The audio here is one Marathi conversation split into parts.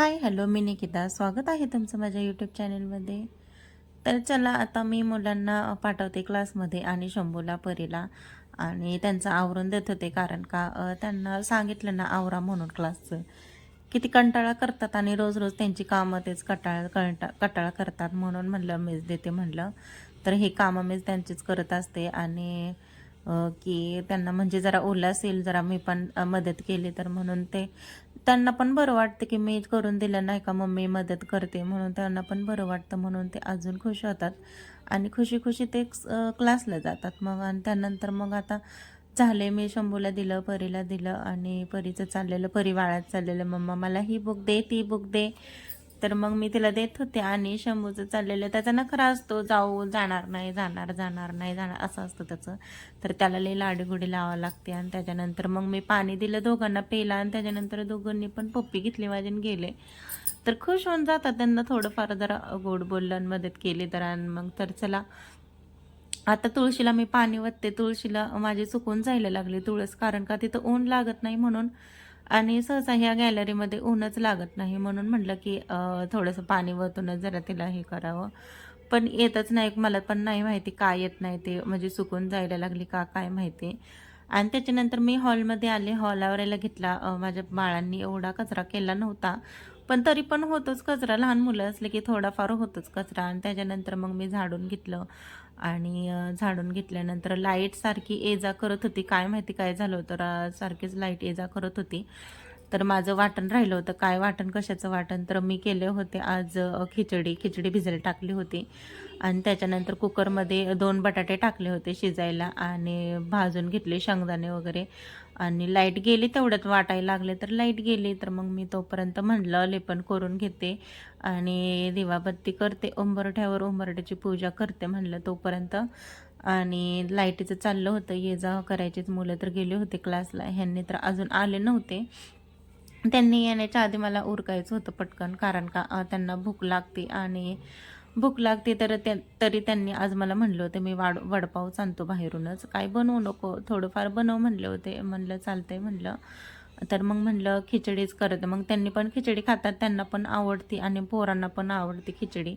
हाय हॅलो मी निकिता. स्वागत आहे तुमचं माझ्या यूट्यूब चॅनलमध्ये तर चला आता मी मुलांना पाठवते क्लासमध्ये आणि शंभूला परीला. आणि त्यांचं आवरून देत होते कारण का त्यांना सांगितलं ना आवरा म्हणून क्लासचं किती कंटाळा करतात आणि रोज रोज त्यांची कामं तेच कटाळ कंटा कटाळा करतात म्हणून म्हणलं मीच देते म्हणलं. तर हे कामं मीच त्यांचीच करत असते आणि की त्यांना म्हणजे जरा ओला येईल जरा मी पण मदत केली तर म्हणून ते त्यांना पण बरं वाटतं की मी करून दिलं नाही का मम्मी मदत करते म्हणून त्यांना पण बरं वाटतं म्हणून ते अजून खुश होतात. आणि खुशी खुशी ते क्लासला जातात मग आणि त्यानंतर मग आता झाले मी शंभूला दिलं परीला दिलं आणि परीचं चाललेलं परी वाळ्यात चाललेलं. मम्मा मला ही बुक दे ती बुक दे. तर मग मी तिला देत होते आणि शंभूचं चाललेलं त्याचा नखरा असतो जाऊ जाणार नाही जाणार जाणार नाही जाणार असं असतं त्याचं. तर त्याला लई लाडीगुडी लावावं लागते आणि त्याच्यानंतर मग मी पाणी दिलं दोघांना पेला आणि त्याच्यानंतर दोघांनी पण पप्पी घेतली माझी आणि गेले. तर खुश होऊन जातात त्यांना थोडंफार जरा गोड बोललं आणि मदत केली तर आणि मग तर चला. आता तुळशीला मी पाणी वतते तुळशीला माझी चुकून जायला लागली तुळस कारण का तिथं ऊन लागत नाही म्हणून आणि सहसा ह्या गॅलरीमध्ये ऊनच लागत नाही म्हणून म्हटलं की थोडंसं पाणी वतूनच जरा तिला हे करावं. पण येतच नाही मला पण नाही माहिती काय येत नाही ते म्हणजे सुकून जायला लागली का काय माहिती. आणि त्याच्यानंतर मी हॉलमध्ये आले हॉलावरायला घेतला. माझ्या बाळांनी एवढा कचरा केला नव्हता. पण तरी पण होतोच कचरा. लहान मुलं असले की थोडाफार होतोच कचरा. आणि त्याच्यानंतर मग मी झाडून घेतलं. आणि झाडून घेतल्यानंतर लाइट सारखी ये जा करत होती. काय माहिती काय झालं होतं. सारखीच लाइट ये जा करत होती. तर माझं वाटण राहिलं होतं. काय वाटण? कशाचं वाटण? तर मी केले होते आज खिचडी. खिचडी भिजायला टाकली होती. आणि त्याच्यानंतर कुकरमध्ये दोन बटाटे टाकले होते शिजायला. आणि भाजून घेतले शेंगदाणे वगैरे. आणि लाइट गेली तेवढ्यात वाटायला लागले. तर लाइट गेली तर मग मी तोपर्यंत म्हणलं लेपन करून घेते. आणि दिवाबत्ती करते उंबरठ्यावर उंबरठ्याची पूजा करते म्हणलं तोपर्यंत. आणि लाईटीचं चाललं होतं ये जा करायचीच मुलं तर गेले होते क्लासला. ह्यांनी तर अजून आले नव्हते. त्यांनी येण्याच्या आधी मला उरकायचं होतं पटकन कारण का त्यांना भूक लागते. आणि भूक लागते तर त्या तरी त्यांनी आज मला म्हणलं होतं मी वाड वडपाव आणतो बाहेरूनच. काय बनवू नको थोडंफार बनव म्हणले होते. म्हणलं चालतंय म्हणलं. तर मग म्हणलं खिचडीच करत. मग त्यांनी पण खिचडी खातात त्यांना पण आवडती आणि पोरांना पण आवडते खिचडी.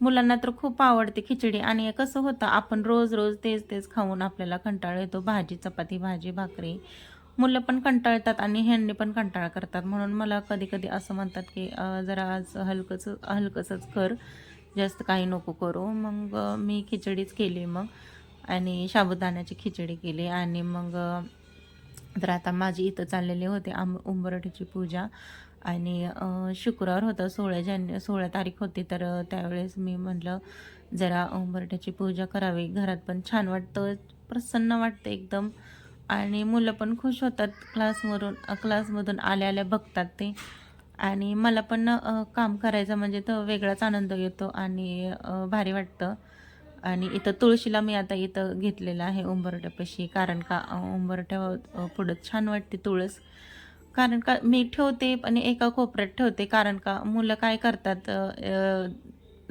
मुलांना तर खूप आवडते खिचडी. आणि कसं होतं आपण रोज रोज तेच तेच खाऊन आपल्याला कंटाळा येतो. भाजी चपाती भाजी भाकरी. मुलं पण कंटाळतात आणि ह्यांनी पण कंटाळा करतात. म्हणून मला कधी कधी असं म्हणतात की जरा आज हलकंच हलकंच कर. जास्त काही नको करू. मग मी खिचडीच केली मग. आणि साबुदाण्याची खिचडी केली. आणि मग तर आता माझी इथं चाललेली होते आम उंबरठीची पूजा. आणि शुक्रवार होता सोळा जाने सोळा तारीख होती. तर त्यावेळेस मी म्हटलं जरा उंबरठ्याची पूजा करावी. घरात पण छान वाटतं. प्रसन्न वाटतं एकदम. आणि मुलं पण खुश होतात. क्लासवरून क्लासमधून आल्या आल्या बघतात ते. आणि मला पण काम करायचं म्हणजे तर वेगळाच आनंद येतो आणि भारी वाटतं. आणि इथं तुळशीला मी आता इथं घेतलेलं आहे उंबरट्यापाशी कारण का अ, उंबरट्या पुढं छान वाटते तुळस. कारण का मी ठेवते आणि एका कोपऱ्यात ठेवते कारण का मुलं काय करतात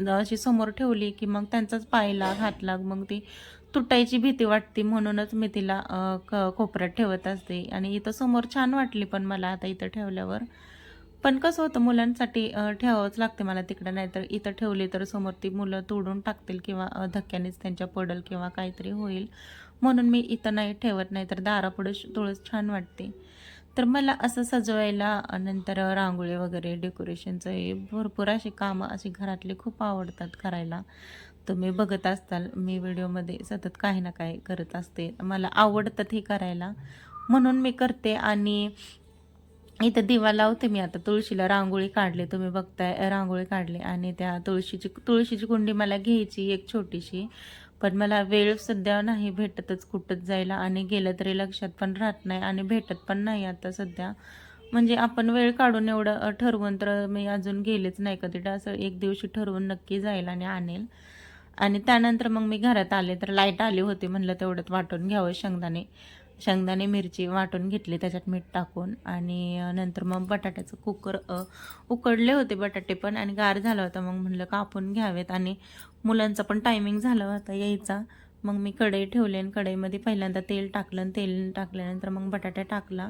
अशी समोर ठेवली की मग त्यांचाच पाय लाग हात लाग मग ती तुटायची भीती वाटते. म्हणूनच मी तिला क कोपऱ्यात ठेवत असते. आणि इथं समोर छान वाटली पण मला आता इथं ठेवल्यावर. पण कसं होतं मुलांसाठी ठेवावंच लागते मला तिकडं. नाहीतर इथं ठेवली तर समोर ती मुलं तोडून टाकतील किंवा धक्क्यानेच त्यांच्या पडल किंवा काहीतरी होईल. म्हणून मी इथं नाही ठेवत नाही तर दारापुढे थोडंच तुळस छान वाटते. तर मला असं सजवायला नंतर रांगोळी वगैरे डेकोरेशनचं हे भरपूर अशी कामं अशी घरातली खूप आवडतात करायला. तुम्ही बघत असताल मी व्हिडिओमध्ये सतत काही ना काही करत असते. मला आवडतात हे करायला. म्हणून मी करते आणि इथं दिवा लावते मी आता. तुळशीला रांगोळी काढली तुम्ही बघताय रांगोळी काढली आणि त्या तुळशीची तुळशीची कुंडी मला घ्यायची एक छोटीशी. पण मला वेळ सध्या नाही भेटतच कुठंच जायला आणि गेलं तरी लक्षात पण राहत नाही आणि भेटत पण नाही आता सध्या. म्हणजे आपण वेळ काढून एवढं ठरवून तर मी अजून गेलेच नाही कधी. असं एक दिवशी ठरवून नक्की जाईल आणि आणेल. आणि त्यानंतर मग मी घरात आले तर लाइट आली होती म्हणलं तेवढंच वाटून घ्यावं शेंगदाणे. शेंगदाणे मिरची वाटून घेतली त्याच्यात मीठ टाकून आणि नंतर मग बटाट्याचं कुकर उकडले होते बटाटे पण आणि गार झाला होता. मग म्हणलं कापून घ्यावेत आणि मुलांचा पण टायमिंग झाला होता यायचा. मग मी कढई ठेवली आणि कढईमध्ये पहिल्यांदा तेल टाकलं आणि तेल टाकल्यानंतर मग बटाटा टाकला.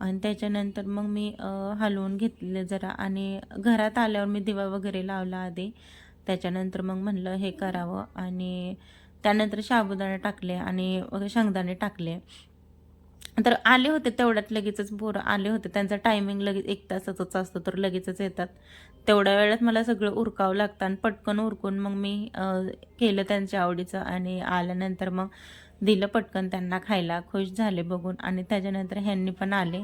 आणि त्याच्यानंतर मग मी हलवून घेतले जरा आणि घरात आल्यावर मी दिवा वगैरे लावला आधी. त्याच्यानंतर मग म्हणलं हे करावं आणि त्यानंतर साबुदाणे टाकले आणि शेंगदाणे टाकले. तर आले होते तेवढ्यात लगेचच पोरं आले होते. त्यांचा टायमिंग लगेच एक तासाचाच असतो तर लगेचच येतात. तेवढ्या वेळात मला सगळं उरकावं लागतं आणि पटकन उरकून मग मी केलं त्यांच्या आवडीचं आणि आल्यानंतर मग दिलं पटकन त्यांना खायला. खुश झाले बघून आणि त्याच्यानंतर ह्यांनी पण आले.